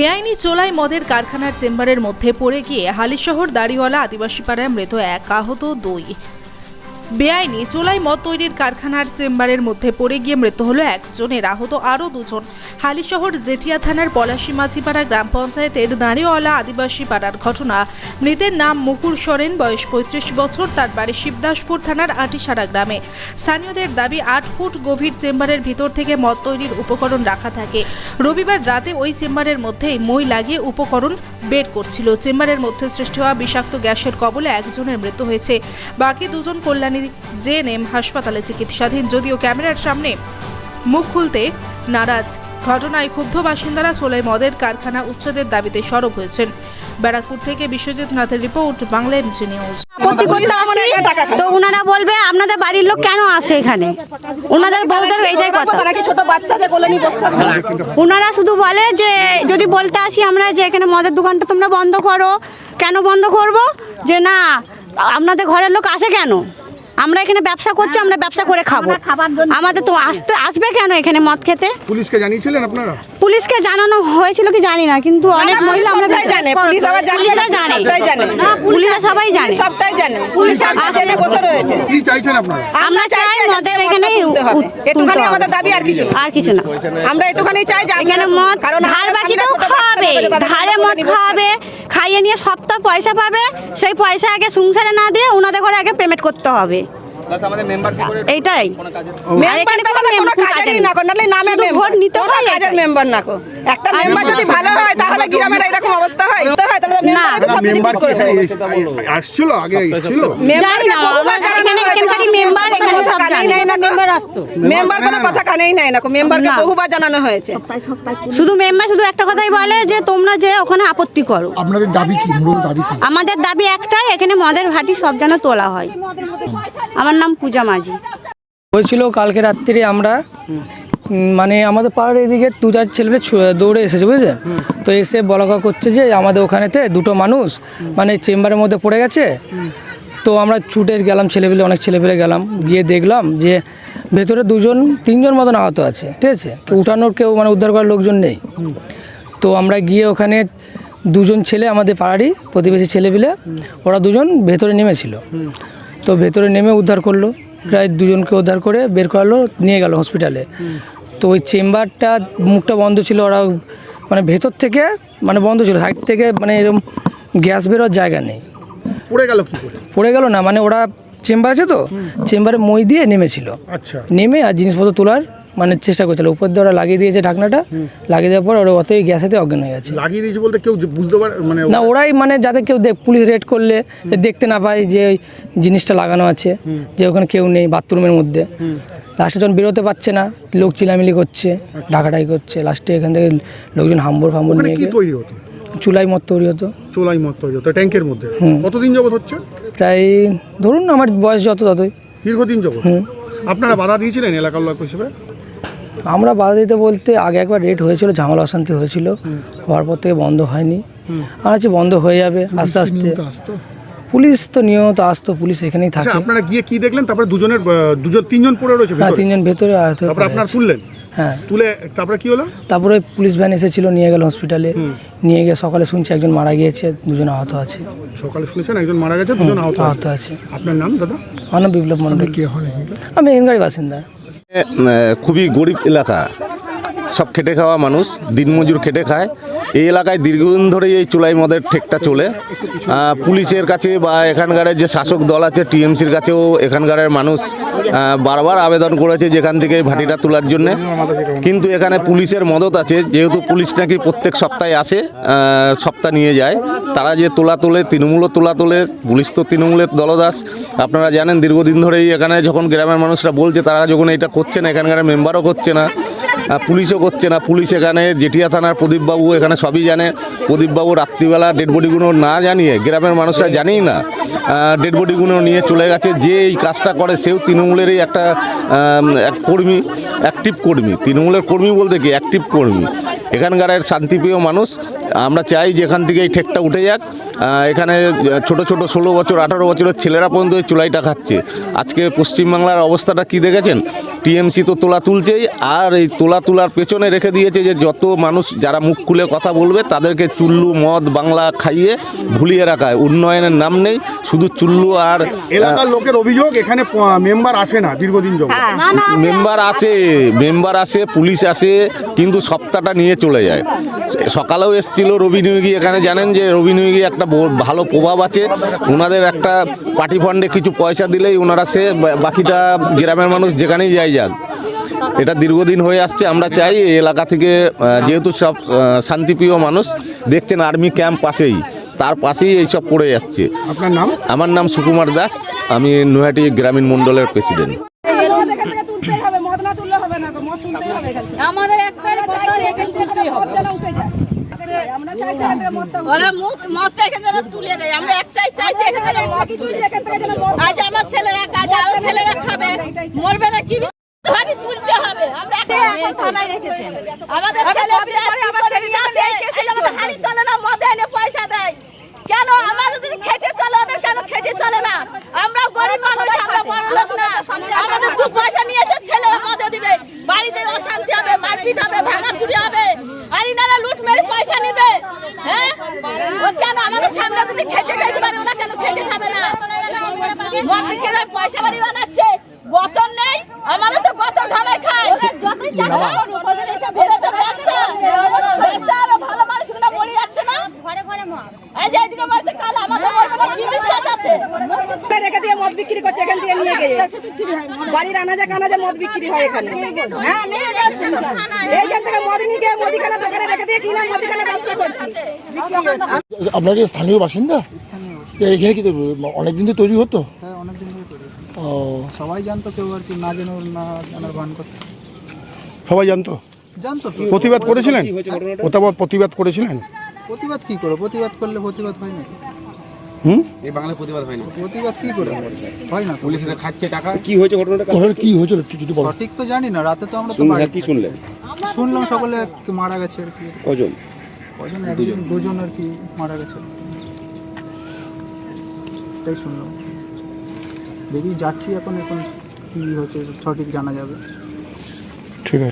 বেআইনি চোলাই মদের কারখানার চেম্বারের মধ্যে পড়ে গিয়ে হালিশহর দাড়িওয়ালা আদিবাসী পাড়ায় মৃত এক আহত দুই। বেআইনি চোলাই মদ তৈরির কারখানার চেম্বারের মধ্যে পড়ে গিয়ে মৃত্যু হলো একজনের, আহত আরও দুজন। হালিশহর জেঠিয়া থানার পলাশী মাঝিপাড়া গ্রাম পঞ্চায়েতের দাঁড়িওয়ালা আদিবাসী পাড়ার ঘটনা। মৃতের নাম মুকুল সরেন, বয়স পঁয়ত্রিশ বছর, তার বাড়ি শিবদাসপুর থানার আটিসারা গ্রামে। স্থানীয়দের দাবি, আট ফুট গভীর চেম্বারের ভিতর থেকে মদ তৈরির উপকরণ রাখা থাকে। রবিবার রাতে ওই চেম্বারের মধ্যেই মই লাগিয়ে উপকরণ বের করছিল। চেম্বারের মধ্যে সৃষ্টি হওয়া বিষাক্ত গ্যাসের কবলে একজনের মৃত্যু হয়েছে। বাকি দুজন কল্যাণী জেএনএম হাসপাতালে চিকিৎসাধীন যদিও ক্যামেরার সামনে মুখ খুলতে নারাজ। ঘটনায় ক্ষুব্ধ বাসিন্দারা চোলাই মদের কারখানা উচ্ছেদের দাবিতে সরব হয়েছেন। ব্যারাকপুর থেকে বিশ্বজিৎ নাথের রিপোর্ট বাংলা এমজি নিউজ আপত্তি করতে আসি? তো ওনারা বলবে আপনাদের বাড়ির লোক কেন আসে এখানে? ওনাদের বউদের এইটাই কথা। ছোট বাচ্চাদের কোলে নিয়ে ওনারা শুধু বলে যে যদি বলতে আসি আমরা যে এখানে মদের দোকানটা তোমরা বন্ধ করো। কেন বন্ধ করব? যে না আপনাদের ঘরের লোক আসে কেন? আমরা এখানে ব্যবসা করছি আমরা ব্যবসা করে খাব। আমাদের তো আসতে আসবে কেন এখানে মদ খেতে? পুলিশকে জানিয়েছিলেন আপনারা? পুলিশকে জানানো হয়েছিল কি জানি না কিন্তু অনেক মহিলা আমরা জানি জানে, পুলিশ আবার জানে পুলিশরা না, জানে। পুলিশরা সবাই জানে সবটাই জানে। পুলিশ আসলে বসে রয়েছে। কি চাইছেন আপনারা? আমরা চাই মদের এখানে হবে। একটুখানি আমাদের দাবি আর কিছু আর কিছু না। আমরা একটুখানি চাই যে এখানে মদ কারণ ধার বাকিতেও খাওয়াবে ধারে মদ খাওয়াবে খাইয়ে নিয়ে সপ্তাহ পয়সা পাবে সেই পয়সা আগে সংসারে না দিয়ে ওনাদের ঘরে আগে পেমেন্ট করতে হবে। এইটাই। মেম্বার। না কো, নাহলে নামে শুধু ভোট নিতে কোনো হয় কাজের মেম্বার না কো। একটা মেম্বার যদি ভালো হয় তাহলে গ্রামের এরকম অবস্থা হয়। হয় তাহলে না। মেম্বার আসছিল আগে এসেছিল না, বহুবার আমাদের জানানো এখানে হয়েছে, এখানকারই কিন্তু member কোনো এখানে কথা সব কানেই নেয় না কো। মেম্বার কোনো কথা কানেই নেয় না মেম্বারকে বহুবার জানানো হয়েছে। শুধু মেম্বার শুধু একটা কথাই বলে যে তোমরা যে ওখানে আপত্তি করো। আপনাদের দাবি কি? মূলত দাবি কি? আমাদের দাবি একটাই এখানে মদের ভাটি সব যেন তোলা হয়। আমার নাম পূজা মাঝি। হয়েছিল কালকে রাত্রিরে আমরা মানে আমাদের পাড়ার এদিকে দু চার ছেলে দৌড়ে এসেছে বুঝেছেন তো এসে বলাকা করছে যে আমাদের ওখানেতে দুটো মানুষ মানে চেম্বারের মধ্যে পড়ে গেছে। তো আমরা ছুটে গেলাম, ছেলেপেলে, অনেক ছেলেপেলে গেলাম। গিয়ে দেখলাম যে ভেতরে দুজন, তিনজন মতন আহত আছে, ঠিক আছে? উঠানোর, কেউ মানে উদ্ধার করার লোকজন নেই। তো আমরা গিয়ে ওখানে দুজন ছেলে, আমাদের পাড়ারই প্রতিবেশী ছেলেপিলে, ওরা দুজন ভেতরে নেমেছিল। তো ভেতরে নেমে উদ্ধার করল। প্রায় দুজনকে উদ্ধার করে বের করালো, নিয়ে গেল হসপিটালে। তো ওই চেম্বারটা, মুখটা বন্ধ ছিল, ওরা মানে ভেতর থেকে মানে বন্ধ ছিল, সাইড থেকে মানে এরকম গ্যাস বেরোর জায়গা নেই। পড়ে গেল কি করে? পড়ে গেল না মানে ওরা চেম্বার আছে তো চেম্বারে মই দিয়ে নেমেছিল। আচ্ছা। নেমে আর জিনিসপত্র তোলার মানে চেষ্টা করছিল। উপর দিয়ে ওরা লাগিয়ে দিয়েছে ঢাকনাটা লাগিয়ে দেওয়ার পর ওরা অতই গ্যাসেতে অজ্ঞান হয়ে গেছে। লাগিয়ে দিয়েছে বলতে কেউ বুঝতে পারে মানে না ওরাই মানে যাতে কেউ দেখ পুলিশ রেড করলে দেখতে না পায় যে ওই জিনিসটা লাগানো আছে যে ওখানে কেউ নেই বাথরুমের মধ্যে। লাস্টে যখন বেরোতে পারছে না লোক চিলামিলি করছে ঢাকাটাই করছে। লাস্টে এখান থেকে লোকজন হাম্বর ফাম্বর নিয়ে তৈরি হতো? চুলাই মত তৈরি হতো। চোলাই মত তৈরি হতো ট্যাঙ্কের মধ্যে। কতদিন যাবত হচ্ছে? প্রায় ধরুন আমার বয়স যত ততই। দীর্ঘদিন যাবত? আপনারা বাধা দিয়েছিলেন এলাকার লোক হিসেবে? আমরা বাধা দিতে বলতে আগে একবার রেট হয়েছিল ঝামেলা অশান্তি হয়েছিল। হওয়ার পর থেকে বন্ধ হয়নি। আর হচ্ছে বন্ধ হয়ে যাবে আস্তে আস্তে। পুলিশ তো নিয়মিত আসতো পুলিশ এখানেই আচ্ছা থাকে। আপনারা গিয়ে কি দেখলেন? তারপরে দুজনের দুজন তিনজন পড়ে রয়েছে হ্যাঁ তিনজন ভেতরে তারপরে আপনার আছে। হ্যাঁ। তুলে তারপরে কি হলো? তারপরে পুলিশ ভ্যান এসেছিল নিয়ে গেল হসপিটালে নিয়ে গিয়ে সকালে শুনছি একজন মারা গিয়েছে দুজন আহত আছে। সকালে শুনেছেন একজন মারা গেছে দুজন আহত আছে। আছে। আপনার নাম দাদা? আমার নাম বিপ্লব মন্ডল কে হন আমি এখানকারই বাসিন্দা। খুবই গরিব এলাকা। সব খেটে খাওয়া মানুষ দিনমজুর খেটে খায়। এই এলাকায় দীর্ঘদিন ধরেই এই চুলাই মদের ঠেকটা চলে। পুলিশের কাছে বা এখানকার যে শাসক দল আছে, টিএমসির কাছেও এখানকার মানুষ বারবার আবেদন করেছে যেখান থেকে ভাটিটা তোলার জন্য। কিন্তু এখানে পুলিশের মদত আছে, যেহেতু পুলিশ নাকি প্রত্যেক সপ্তাহে আসে সপ্তাহ নিয়ে যায়। তারা যে তোলা তোলে, তৃণমূলও তোলা তোলে, পুলিশ তো তৃণমূলের দলদাস। আপনারা জানেন, দীর্ঘদিন ধরেই এখানে যখন গ্রামের মানুষরা বলছে, তারা যখন এটা করছে না, এখানকার মেম্বারও করছে না। পুলিশও করছে না। পুলিশ এখানে, জেঠিয়া থানার প্রদীপবাবু এখানে সবই জানে। প্রদীপবাবু রাত্রিবেলা ডেড বডিগুলো না জানিয়ে, গ্রামের মানুষরা জানেই না ডেড বডিগুলো নিয়ে চলে গেছে। যে এই কাজটা করে, সেও তৃণমূলেরই একটা এক কর্মী অ্যাক্টিভ কর্মী। তৃণমূলের কর্মী বলতে কি? অ্যাক্টিভ কর্মী। এখানকার শান্তিপ্রিয় মানুষ। আমরা চাই যে এখান থেকে এই ঠেকটা উঠে যাক। এখানে ছোট ছোট ষোলো বছর, আঠারো বছরের ছেলেরা পর্যন্ত এই চুলাইটা খাচ্ছে। আজকে পশ্চিমবাংলার অবস্থাটা কি দেখেছেন? টিএমসি তো তোলা তুলছেই আর এই তোলা তোলার পেছনে রেখে দিয়েছে যে যত মানুষ যারা মুখ খুলে কথা বলবে তাদেরকে চুল্লু মদ বাংলা খাইয়ে ভুলিয়ে রাখায়। উন্নয়নের নাম নেই শুধু চুল্লু আর এলাকার লোকের অভিযোগ এখানে মেম্বার আসে না দীর্ঘদিন মেম্বার আসে মেম্বার আসে পুলিশ আসে কিন্তু সপ্তাহটা নিয়ে চলে যায়। সকালেও এসছিল রবি নিয়োগী এখানে জানেন যে রবি নিয়োগী একটা ভালো প্রভাব আছে। ওনাদের একটা পার্টি ফান্ডে কিছু পয়সা দিলেই ওনারা সে বাকিটা গ্রামের মানুষ যেখানেই যাই যাক। এটা দীর্ঘদিন হয়ে আসছে আমরা চাই এই এলাকা থেকে যেহেতু সব শান্তিপ্রিয় মানুষ দেখছেন আর্মি ক্যাম্প পাশেই তার পাশেই এইসব পড়ে যাচ্ছে। আপনার নাম? আমার নাম সুকুমার দাস। আমি নৈহাটি গ্রামীণ মণ্ডলের প্রেসিডেন্ট হবে। আমাদের একটাই কথা এখানে তুলতেই ওরা মুখ- মদটা এখানে তুলে দেয়। আমরা একটাই চাইছি আজ ছেলেরা কাজ আরও ছেলেরা খাবে। মরবে না কি তুলতে হবে? আমরা আমাদের ছেলে বিরাট আবার ছেলে নিয়ে আসে এই যে আমাদের হাড়ি চলে না মদ এনে পয়সা দেয় কেন আমাদের যদি খেটে চলে ওদের কেন খেটে চলে না? আমরা গরিব মানুষ আমরা বড় লোক না। আমাদের দু পয়সা নিয়ে এসে ছেলে মদে দিবে বাড়িতে অশান্তি হবে মারপিট হবে ভাঙাচুরি হবে আর ইনারা লুট মেরে পয়সা নিবে হ্যাঁ? ও কেন আমাদের সামনে যদি খেটে খাইতে পারে ওরা কেন খেটে খাবে না? পয়সা বাড়ি বানাচ্ছে? বতন নেই আমাদের তো বতন ঢালাই খায় হ্যাঁ? ওদের তো ব্যবসা ব্যবসা আরও ভালো মানুষগুলো মরে যাচ্ছে না এই যে এদিকে বলছে কাল আমাদের মরবে না, কি বিশ্বাস আছে রেখে দিয়ে মদ বিক্রি করছে এখান থেকে নিয়ে গিয়ে। বাড়ির আনাজে কানাজে মদ বিক্রি হয় এখানে। এইখান থেকে মদ নিয়ে গিয়ে মুদিখানা দোকানে রেখে দিয়ে কিনা মুদিখানা ব্যবসা করছি। আপনার কি স্থানীয় বাসিন্দা? তো এখানে কি অনেকদিন তো তৈরি হতো? হ্যাঁ সবাই জানতো কেউ আর কি না জেনে না জানার ভান করতো। সবাই জানতো? জানতো প্রতিবাদ করেছিলেন? প্রতিবাদ প্রতিবাদ করেছিলেন? প্রতিবাদ কি করো প্রতিবাদ করলে প্রতিবাদ হয় না। হুম? প্রতিবাদ কি করে? হবে? হয় না ওনার কি হয়েছিল একটু যদি বলো। সঠিক তো জানি না রাতে তো আমরা তো বাড়ি কি শুনলেন শুনলাম সকলে মারা গেছে আর কি। কজন? কজন? দুজন। দুজন আর কি মারা গেছে। তাই শুনলাম। দেখি যাচ্ছি এখন এখন কি হচ্ছে সঠিক জানা যাবে। ঠিক আছে।